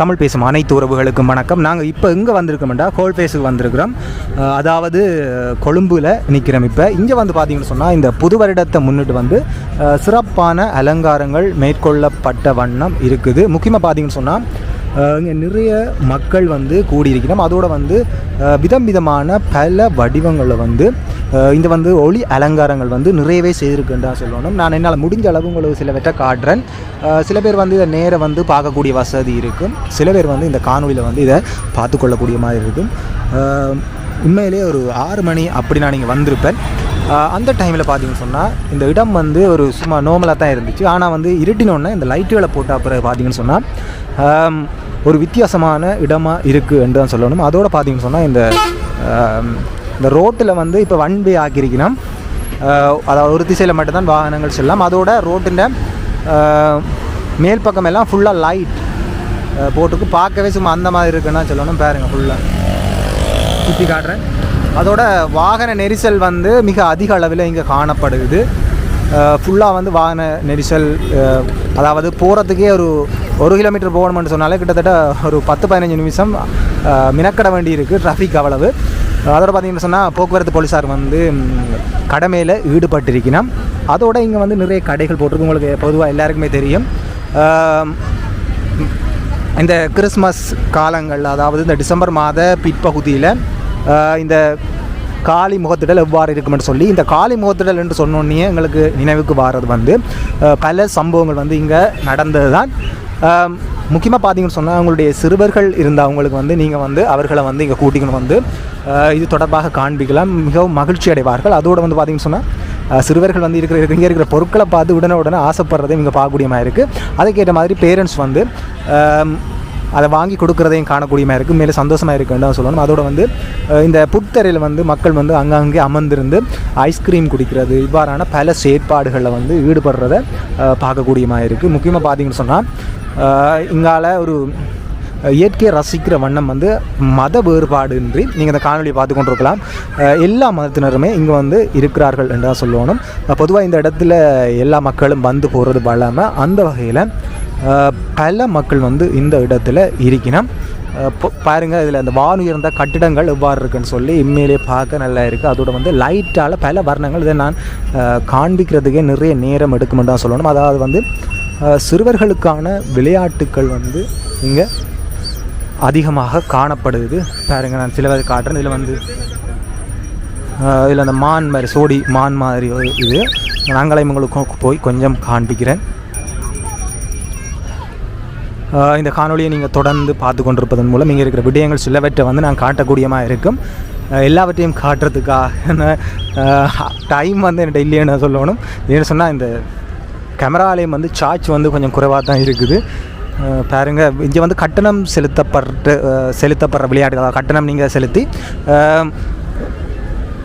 தமிழ் பேசும் அனைத்து உறவுகளுக்கும் வணக்கம். நாங்கள் இப்போ எங்கே வந்திருக்கோம்டா கோல் பேஸுக்கு வந்திருக்கிறோம். அதாவது கொழும்புல நிற்கிறோம் இப்போ. இங்கே வந்து பார்த்தீங்கன்னு சொன்னால் இந்த புது வருடத்தை முன்னிட்டு வந்து சிறப்பான அலங்காரங்கள் மேற்கொள்ளப்பட்ட வண்ணம் இருக்குது. முக்கியமாக பார்த்தீங்கன்னு சொன்னால் இங்கே நிறைய மக்கள் வந்து கூடியிருக்கிறோம். அதோடு வந்து விதம் விதமான பல வடிவங்களை வந்து இந்த வந்து ஒளி அலங்காரங்கள் வந்து நிறையவே செய்திருக்குன்றா தான் சொல்லணும். நான் என்னால் முடிஞ்ச அளவு உங்களுக்கு சிலவற்றை காட்டுறேன். சில பேர் வந்து இதை நேர வந்து பார்க்கக்கூடிய வசதி இருக்கும் சில பேர் வந்து இந்த காணொளியில் வந்து இதை பார்த்துக்கொள்ளக்கூடிய மாதிரி இருக்கும். உண்மையிலேயே ஒரு ஆறு மணி அப்படி நான் இங்கே வந்திருப்பேன் அந்த டைமில் பார்த்தீங்கன்னு சொன்னால் இந்த இடம் வந்து ஒரு சும்மா நோமலாக தான் இருந்துச்சு. ஆனால் வந்து இருட்டினோடனே இந்த லைட்டுகளை போட்ட அப்புறம் பார்த்தீங்கன்னு சொன்னால் ஒரு வித்தியாசமான இடமாக இருக்குது என்று தான் சொல்லணும். அதோடு பார்த்தீங்கன்னு சொன்னால் இந்த இந்த ரோட்டில் வந்து இப்போ ஒன் வே ஆக்கியிருக்கணும் அதாவது ஒரு திசையில் மட்டும்தான் வாகனங்கள் செல்லலாம். அதோட ரோட்டின் மேல் பக்கம் எல்லாம் ஃபுல்லாக லைட் போட்டுக்கு பார்க்கவே சும்மா அந்த மாதிரி இருக்குன்னா சொல்லணும். பாருங்கள் ஃபுல்லாக சுற்றி காட்டுறேன். அதோட வாகன நெரிசல் வந்து மிக அதிக அளவில் இங்கே காணப்படுது. ஃபுல்லாக வந்து வாகன நெரிசல் அதாவது போகிறதுக்கே ஒரு ஒரு கிலோமீட்டர் போகணும்னு சொன்னாலே கிட்டத்தட்ட ஒரு பத்து பதினஞ்சு நிமிஷம் மினக்கட வேண்டி இருக்குது டிராஃபிக் அவ்வளவு. அதோட பார்த்தீங்கன்னு சொன்னால் போக்குவரத்து போலீஸார் வந்து கடமையில் ஈடுபட்டிருக்கணும். அதோட இங்கே வந்து நிறைய கடைகள் போட்டிருக்கு. உங்களுக்கு பொதுவாக எல்லாருக்குமே தெரியும். இந்த கிறிஸ்மஸ் காலங்கள் அதாவது இந்த டிசம்பர் மாத பிற்பகுதியில் இந்த காளி முகத்திடல் எவ்வாறு இருக்கும்னு சொல்லி இந்த காளி முகத்திடல் என்று சொன்னோன்னே எங்களுக்கு நினைவுக்கு வாரது வந்து பல சம்பவங்கள் வந்து இங்கே நடந்தது தான் முக்கியமாக பார்த்தீங்கன்னு சொன்னால் அவங்களுடைய சிறுவர்கள் இருந்தால் அவங்களுக்கு வந்து நீங்கள் வந்து அவர்களை வந்து இங்கே கூட்டிக்கணும் வந்து இது தொடர்பாக காண்பிக்கலாம். மிகவும் மகிழ்ச்சி அடைவார்கள். அதோடு வந்து பார்த்தீங்கன்னு சொன்னால் சிறுவர்கள் வந்து இருக்கிற இங்கே இருக்கிற பொருட்களை பார்த்து உடனே உடனே ஆசைப்படுறதையும் இங்கே பார்க்கக்கூடிய மாதிரி இருக்குது அதுக்கேற்ற மாதிரி பேரண்ட்ஸ் வந்து அதை வாங்கி கொடுக்குறதையும் காணக்கூடியமாக இருக்குது மேலே சந்தோஷமாக இருக்குன்னு தான் சொல்லணும். அதோட வந்து இந்த புத்தரையில் வந்து மக்கள் வந்து அங்கங்கே அமர்ந்திருந்து ஐஸ்கிரீம் குடிக்கிறது இவ்வாறான பல செயற்பாடுகளில் வந்து ஈடுபடுறத பார்க்கக்கூடியமாக இருக்குது முக்கியமாக பார்த்தீங்கன்னு சொன்னால் இங்கால ஒரு இயற்கையை ரசிக்கிற வண்ணம் வந்து மத வேறுபாடின்றி நீங்கள் இந்த காணொலியை பார்த்து கொண்டிருக்கலாம். எல்லா மதத்தினருமே இங்கே வந்து இருக்கிறார்கள் என்று தான் சொல்லணும் பொதுவாக இந்த இடத்துல எல்லா மக்களும் வந்து போகிறது வளமை அந்த வகையில் பல மக்கள் வந்து இந்த இடத்துல இருக்கணும் பாருங்கள் இதில் அந்த இதில் இந்த வானுயர்ந்த கட்டிடங்கள் எவ்வாறு இருக்குன்னு சொல்லி இம்மையிலே பார்க்க நல்லா இருக்குது அதோட வந்து லைட்டால் பல வர்ணங்கள் இதை நான் காண்பிக்கிறதுக்கே நிறைய நேரம் எடுக்குமென்னு தான் சொல்லணும். அதாவது வந்து சிறுவர்களுக்கான விளையாட்டுக்கள் வந்து இங்கே அதிகமாக காணப்படுது. பாருங்க நான் சில பேர் காட்டுறேன். இதில் வந்து இதில் அந்த மான் மாதிரி சோடி மான் மாதிரி இது. நாங்களே உங்களுக்கு போய் கொஞ்சம் காண்பிக்கிறேன். இந்த காணொலியை நீங்கள் தொடர்ந்து பார்த்து கொண்டிருப்பதன் மூலம் இங்கே இருக்கிற விடயங்கள் சிலவற்றை வந்து நான் காட்டக்கூடியமாக இருக்கும். எல்லாவற்றையும் காட்டுறதுக்காக டைம் வந்து என்கிட்ட இல்லைன்னு சொல்லணும். ஏன்னு சொன்னால் இந்த கேமராலையும் வந்து சார்ஜ் வந்து கொஞ்சம் குறைவாக தான் இருக்குது. பாருங்கள் இங்கே வந்து கட்டணம் செலுத்தப்பட்டு செலுத்தப்படுற விளையாட்டுகள் கட்டணம் நீங்கள் செலுத்தி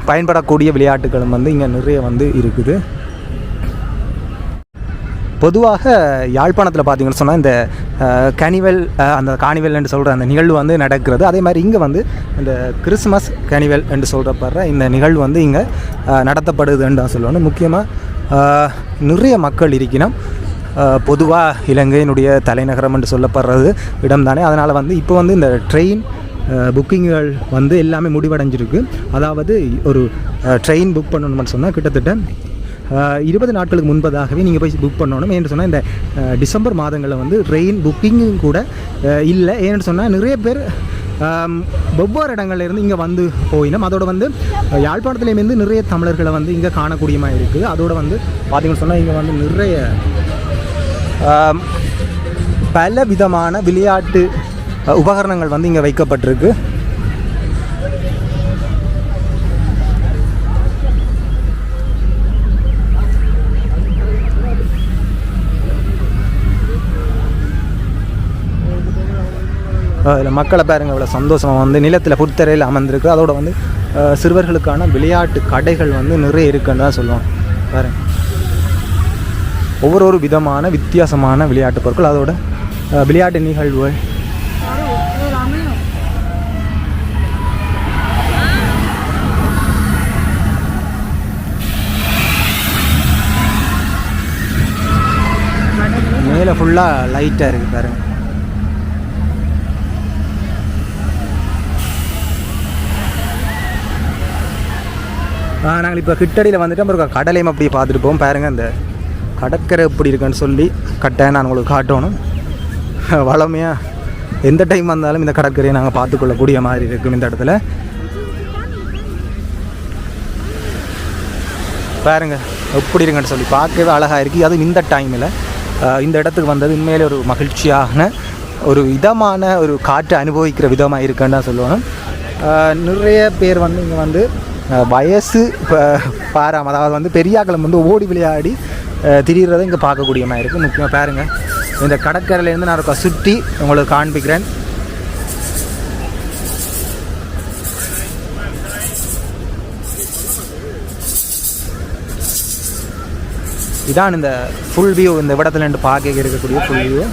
பயன்படக்கூடிய விளையாட்டுகளும் வந்து இங்கே நிறைய வந்து இருக்குது. பொதுவாக யாழ்ப்பாணத்தில் பார்த்தீங்கன்னு சொன்னால் இந்த கனிவல் அந்த காணிவல் என்று சொல்கிற அந்த நிகழ்வு வந்து நடக்கிறது. அதே மாதிரி இங்கே வந்து இந்த கிறிஸ்மஸ் கனிவல் என்று சொல்கிறப்படுற இந்த நிகழ்வு வந்து இங்கே நடத்தப்படுதுன்னு தான் சொல்லணும் முக்கியமாக நிறைய மக்கள் இருக்கணும் பொதுவாக இலங்கையினுடைய தலைநகரம் என்று சொல்லப்படுறது இடம் தானே அதனால் வந்து இப்போ வந்து இந்த ட்ரெயின் புக்கிங்குகள் வந்து எல்லாமே முடிவடைஞ்சிருக்கு. அதாவது ஒரு ட்ரெயின் புக் பண்ணணும்னு சொன்னால் கிட்டத்தட்ட இருபது நாட்களுக்கு முன்பதாகவே நீங்கள் போய் புக் பண்ணணும். ஏன்னு சொன்னால் இந்த டிசம்பர் மாதங்களில் வந்து ட்ரெயின் புக்கிங்கும் கூட இல்லை. ஏன்னு சொன்னால் நிறைய பேர் ஆம், வெவ்வேறு இங்கே வந்து போயினோம் அதோட வந்து யாழ்ப்பாணத்துலேருந்து நிறைய தமிழர்களை வந்து இங்கே காணக்கூடியமாக இருக்குது அதோடு வந்து பார்த்தீங்கன்னு சொன்னால் இங்கே வந்து நிறைய பல விதமான விளையாட்டு உபகரணங்கள் வந்து இங்கே வைக்கப்பட்டிருக்கு. இதில் மக்களை பாருங்கள் இவ்வளோ சந்தோஷமாக வந்து நிலத்தில் புத்தரையில் அமர்ந்திருக்கு. அதோட வந்து சிறுவர்களுக்கான விளையாட்டு கடைகள் வந்து நிறைய இருக்குன்னு தான் சொல்லுவோம் பாருங்கள் ஒவ்வொரு ஒரு விதமான வித்தியாசமான விளையாட்டு பொருட்கள். அதோட விளையாட்டு நிகழ்வுகள். மேலே ஃபுல்லாக லைட்டாக இருக்குது பாருங்கள் நாங்கள் இப்போ கிட்டடியில் வந்துட்டு அப்புறம் கடலையும் அப்படியே பார்த்துட்டு போவோம். பாருங்கள் இந்த கடற்கரை எப்படி இருக்குன்னு சொல்லி கட்டாயம் நான் உங்களுக்கு காட்டணும். வளமையாக எந்த டைம் வந்தாலும் இந்த கடற்கரையை நாங்கள் பார்த்துக்கொள்ளக்கூடிய மாதிரி இருக்கும் இந்த இடத்துல. பாருங்க எப்படி இருக்குன்னு சொல்லி பார்க்கவே அழகாக இருக்குது அதுவும் இந்த டைமில் இந்த இடத்துக்கு வந்தது உண்மையிலே ஒரு மகிழ்ச்சியான ஒரு விதமான ஒரு காற்றை அனுபவிக்கிற விதமாக இருக்குன்னு தான் சொல்லுவேன் நிறைய பேர் வந்து இங்கே வந்து வயசு இப்போ பாராமல் அதாவது வந்து பெரியாக்களம் வந்து ஓடி விளையாடி ஆஹ் இங்கே பார்க்கக்கூடிய மாதிரி இருக்குது முக்கியமாக பாருங்கள் இந்த கடற்கரையிலேருந்து நான் இருக்க சுற்றி உங்களுக்கு காண்பிக்கிறேன். இதான் இந்த ஃபுல் வியூ இந்த இடத்துல இருந்து பார்க்க இருக்கக்கூடிய ஃபுல் வியூ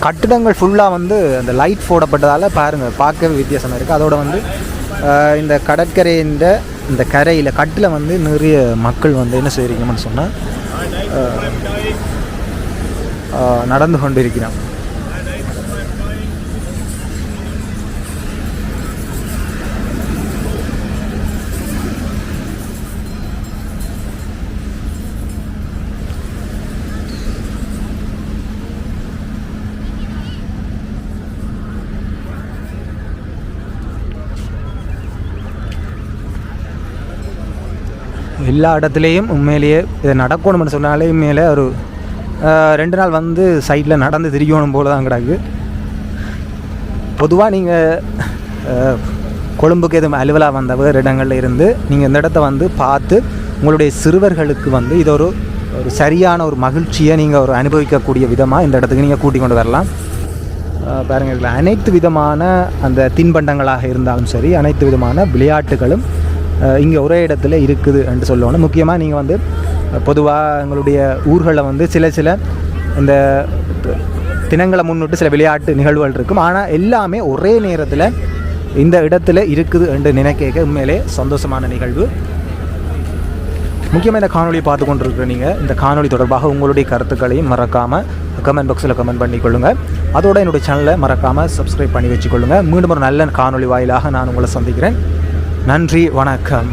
கட்டிடங்கள் ஃபுல்லாக வந்து அந்த லைட் போடப்பட்டதால் பாருங்கள் பார்க்கவே வித்தியாசமாக இருக்குது அதோட வந்து இந்த கடற்கரையின் இந்த கரையில் கட்டில் வந்து நிறைய மக்கள் வந்து என்ன செய்கிறீங்கன்னு சொன்னால் நடந்து கொண்டு இருக்கிறான் எல்லா இடத்துலையும் உண்மையிலேயே இதை நடக்கணும்னு சொன்னாலே உண்மையிலே ஒரு ரெண்டு நாள் வந்து சைடில் நடந்து திரியணும் போல தான் கிடக்கு. பொதுவாக நீங்கள் கொழும்புக்கு எதுவும் அலுவலாக வந்த வேறு இருந்து நீங்கள் இந்த இடத்த வந்து பார்த்து உங்களுடைய சிறுவர்களுக்கு வந்து இது ஒரு ஒரு சரியான ஒரு மகிழ்ச்சியை நீங்கள் ஒரு அனுபவிக்கக்கூடிய விதமாக இந்த இடத்துக்கு நீங்கள் கூட்டிக் கொண்டு வரலாம். பாருங்கள் இதில் அனைத்து விதமான அந்த தின்பண்டங்களாக இருந்தாலும் சரி அனைத்து விதமான விளையாட்டுகளும் இங்கே ஒரே இடத்துல இருக்குது என்று சொல்லணும். முக்கியமாக நீங்கள் வந்து பொதுவாக எங்களுடைய ஊர்களில் வந்து சில சில இந்த தினங்களை முன்னிட்டு சில விளையாட்டு நிகழ்வுகள் இருக்கும். ஆனால் எல்லாமே ஒரே நேரத்தில் இந்த இடத்துல இருக்குது என்று நினைக்க உண்மையிலே சந்தோஷமான நிகழ்வு. முக்கியமாக இந்த காணொலியை பார்த்து கொண்டிருக்கிற நீங்கள் இந்த காணொளி தொடர்பாக உங்களுடைய கருத்துக்களையும் மறக்காமல் கமெண்ட் பாக்ஸில் கமெண்ட் பண்ணிக்கொள்ளுங்கள் அதோட என்னுடைய சேனலை மறக்காமல் சப்ஸ்கிரைப் பண்ணி வச்சுக்கொள்ளுங்கள் மீண்டும் ஒரு நல்ல காணொளி வாயிலாக நான் உங்களை சந்திக்கிறேன். நன்றி வணக்கம்.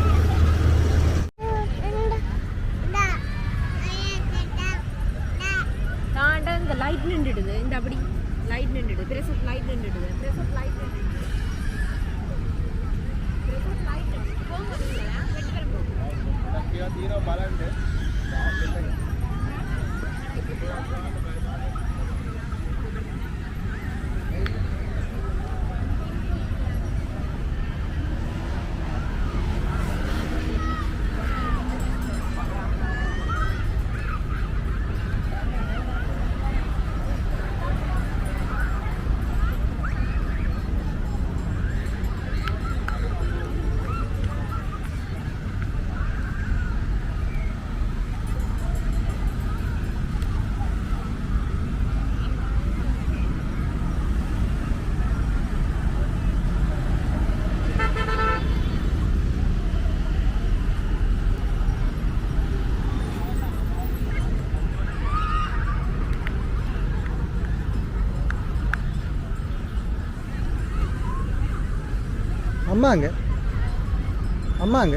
தாண்ட இந்த லைட் நின்றுடுது. இந்த அப்படி. லைட் நின்றுடுது. பிரஸ் ஆஃப் லைட் நின்றுடுது. பிரஸ் ஆஃப் லைட் அம்மாங்க. அம்மாங்க.